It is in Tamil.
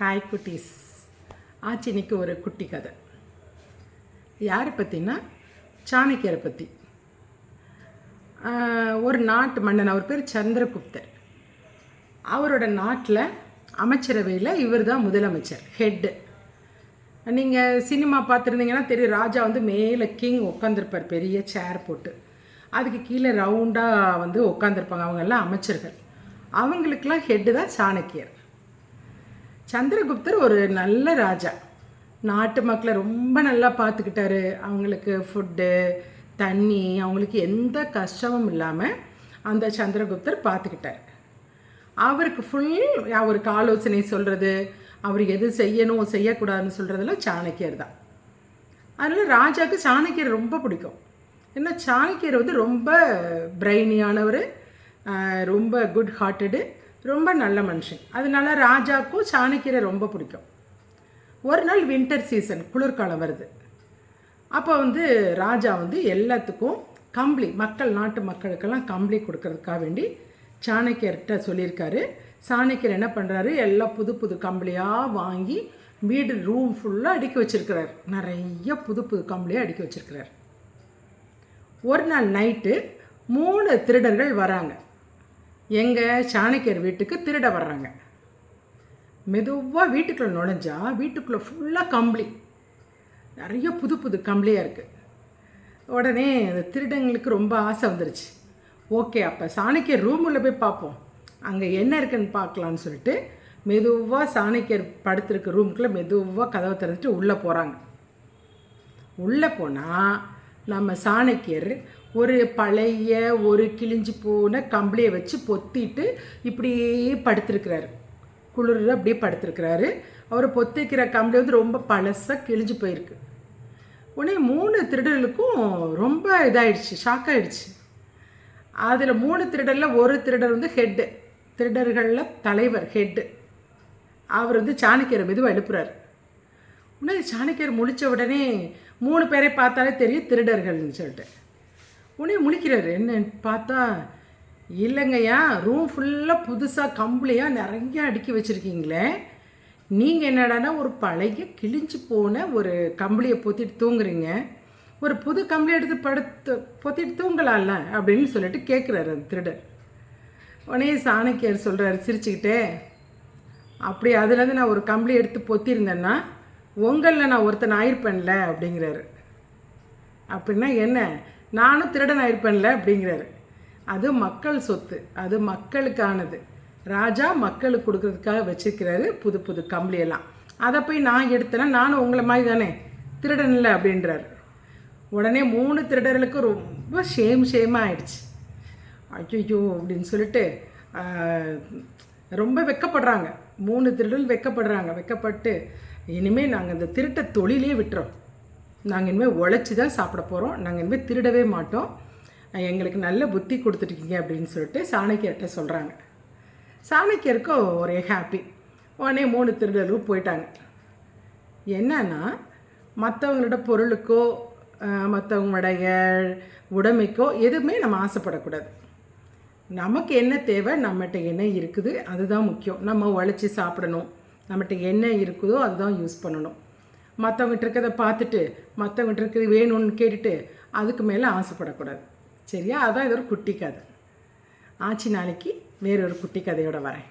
ஹாய் குட்டீஸ். ஆச்சு இன்னைக்கு ஒரு குட்டி கதை. யாரை பற்றினா சாணக்கியரை பற்றி ஒரு நாட்டு மன்னன் அவர் பேர் சந்திரகுப்தர். அவரோட நாட்டில் அமைச்சரவையில் இவர் தான் முதலமைச்சர் ஹெட்டு நீங்கள் சினிமா பார்த்துருந்தீங்கன்னா தெரியும் ராஜா வந்து மேலே கிங் உட்காந்துருப்பார் பெரிய சேர் போட்டு. அதுக்கு கீழே ரவுண்டாக வந்து உட்காந்துருப்பாங்க அவங்கெல்லாம் அமைச்சர்கள். அவங்களுக்கெல்லாம் ஹெட்டு தான் சாணக்கியர். சந்திரகுப்தர் ஒரு நல்ல ராஜா. நாட்டு மக்களை ரொம்ப நல்லா பார்த்துக்கிட்டாரு. அவங்களுக்கு ஃபுட்டு தண்ணி அவங்களுக்கு எந்த கஷ்டமும் இல்லாமல் அந்த சந்திரகுப்தர் பார்த்துக்கிட்டார். அவருக்கு ஃபுல் அவருக்கு ஆலோசனை சொல்கிறது அவர் எது செய்யணும் செய்யக்கூடாதுன்னு சொல்கிறதெல்லாம் சாணக்கியர் தான். அதனால் ராஜாவுக்கு சாணக்கியர் ரொம்ப பிடிக்கும். ஏன்னா சாணக்கியர் வந்து ரொம்ப பிரெயினியானவர் ரொம்ப குட் ஹார்ட்டடு ரொம்ப நல்ல மனுஷன். அதனால ராஜாவுக்கும் சாணக்கியரை ரொம்ப பிடிக்கும். ஒரு நாள் வின்டர் சீசன் குளிர்காலம் வருது. அப்போ வந்து ராஜா வந்து எல்லாத்துக்கும் கம்பளி மக்கள் நாட்டு மக்களுக்கெல்லாம் கம்பளி கொடுக்கறதுக்காக வேண்டி சாணக்கியர்கிட்ட சொல்லியிருக்காரு. சாணக்கியர் என்ன பண்ணுறாரு எல்லாம் புது புது கம்பளியாக வாங்கி வீடு ரூம் ஃபுல்லாக அடுக்கி வச்சுருக்கிறார். நிறைய புது புது கம்பளியாக அடுக்கி வச்சுருக்கிறார். ஒரு நாள் நைட்டு மூணு திருடர்கள் வராங்க. எங்கள் சாணக்கியர் வீட்டுக்கு திருட வர்றாங்க. மெதுவாக வீட்டுக்குள்ளே நுழைஞ்சா வீட்டுக்குள்ளே ஃபுல்லாக கம்பளி. நிறைய புது புது கம்பளியாக இருக்குது உடனே அந்த திருடங்களுக்கு ரொம்ப ஆசை வந்துருச்சு. ஓகே அப்போ சாணக்கியர் ரூமில் போய் பார்ப்போம். அங்கே என்ன இருக்குன்னு பார்க்கலான்னு சொல்லிட்டு மெதுவாக சாணக்கியர் படுத்திருக்க ரூமுக்குள்ளே மெதுவாக கதவை திறந்துட்டு உள்ளே போகிறாங்க உள்ளே போனால் நம்ம சாணக்கியர் ஒரு பழைய ஒரு கிழிஞ்சு போன கம்பளியை வச்சு பொத்திட்டு இப்படியே படுத்திருக்கிறாரு. குளிர் அப்படியே படுத்திருக்கிறாரு. அவர் பொத்திக்கிற கம்பளி வந்து ரொம்ப பழசாக கிழிஞ்சு போயிருக்கு. உடனே மூணு திருடர்களுக்கும் ரொம்ப இதாயிடுச்சு ஷாக் ஆகிடுச்சு அதில் மூணு திருடரில் ஒரு திருடர் வந்து ஹெட்டு திருடர்களில் தலைவர் ஹெட்டு அவர் வந்து சாணக்கியரை மெதுவாக எழுப்புறாரு. உடனே சாணக்கியர் முடித்த உடனே மூணு பேரை பார்த்தாலே தெரியும் திருடர்கள்னு சொல்லிட்டு. உடனே முழிக்கிறாரு. என்னன்னு பார்த்தா இல்லைங்கய்யா ரூம் ஃபுல்லாக புதுசாக கம்பளியாக நிறைய அடுக்கி வச்சுருக்கீங்களே. நீங்கள் என்னடானா ஒரு பழைய கிழிஞ்சு போன ஒரு கம்பளியை பொத்திட்டு தூங்குறீங்க. ஒரு புது கம்பளி எடுத்து படுத்து பொத்திட்டு தூங்கலாம்ல அப்படின்னு சொல்லிட்டு கேட்குறாரு அந்த திருடர் உடனே சாணக்கியார் சொல்கிறாரு சிரிச்சுக்கிட்டே அப்படி அதுலேருந்து நான் ஒரு கம்பளி எடுத்து பொத்திருந்தேன்னா உங்களில் நான் ஒருத்தன் ஆயிருப்பேன்ல அப்படிங்கிறாரு. அப்படின்னா என்ன? நானும் திருடன் ஆயிருப்பேன்ல அப்படிங்கிறாரு. அது மக்கள் சொத்து. அது மக்களுக்கானது. ராஜா மக்களுக்கு கொடுக்கறதுக்காக வச்சிருக்கிறாரு புது புது கம்பளியெல்லாம். அதை போய் நான் எடுத்தேன்னா நானும் உங்களை மாதிரி தானே? திருடன் இல்லை அப்படின்றாரு. உடனே மூணு திருடர்களுக்கு ரொம்ப ஷேம் ஷேமாக ஆயிடுச்சு. ஐயோ அப்படின்னு சொல்லிட்டு ரொம்ப வெக்கப்படுறாங்க. மூணு திருடல் வெக்கப்படுறாங்க. வெக்கப்பட்டு இனிமேல் நாங்கள் இந்த திருட்ட தொழிலே விட்டுறோம். நாங்கள் இனிமேல் உழைச்சி தான் சாப்பிட போகிறோம் நாங்கள் இனிமேல் திருடவே மாட்டோம். எங்களுக்கு நல்ல புத்தி கொடுத்துருக்கீங்க அப்படின்னு சொல்லிட்டு சாணக்கியர்கிட்ட சொல்கிறாங்க சாணக்கியருக்கும் ஒரே ஹாப்பி உடனே மூணு திருடர்களும் போயிட்டாங்க. என்னன்னா மற்றவங்களோட பொருளுக்கோ மற்றவங்களுடைய உடைமைக்கோ எதுவுமே நம்ம ஆசைப்படக்கூடாது. நமக்கு என்ன தேவை நம்மகிட்ட என்ன இருக்குது அதுதான் முக்கியம். நம்ம உழைச்சி சாப்பிடணும். நம்மகிட்ட என்ன இருக்குதோ அதுதான் யூஸ் பண்ணணும். மற்றவங்ககிட்ட இருக்கிறத பார்த்துட்டு மற்றவங்கிட்ட இருக்கிறது வேணும்னு கேட்டுட்டு அதுக்கு மேலே ஆசைப்படக்கூடாது. சரியா? அதான் இது ஒரு குட்டி கதை. ஆச்சு நாளைக்கு வேறொரு குட்டி கதையோடு வரேன்.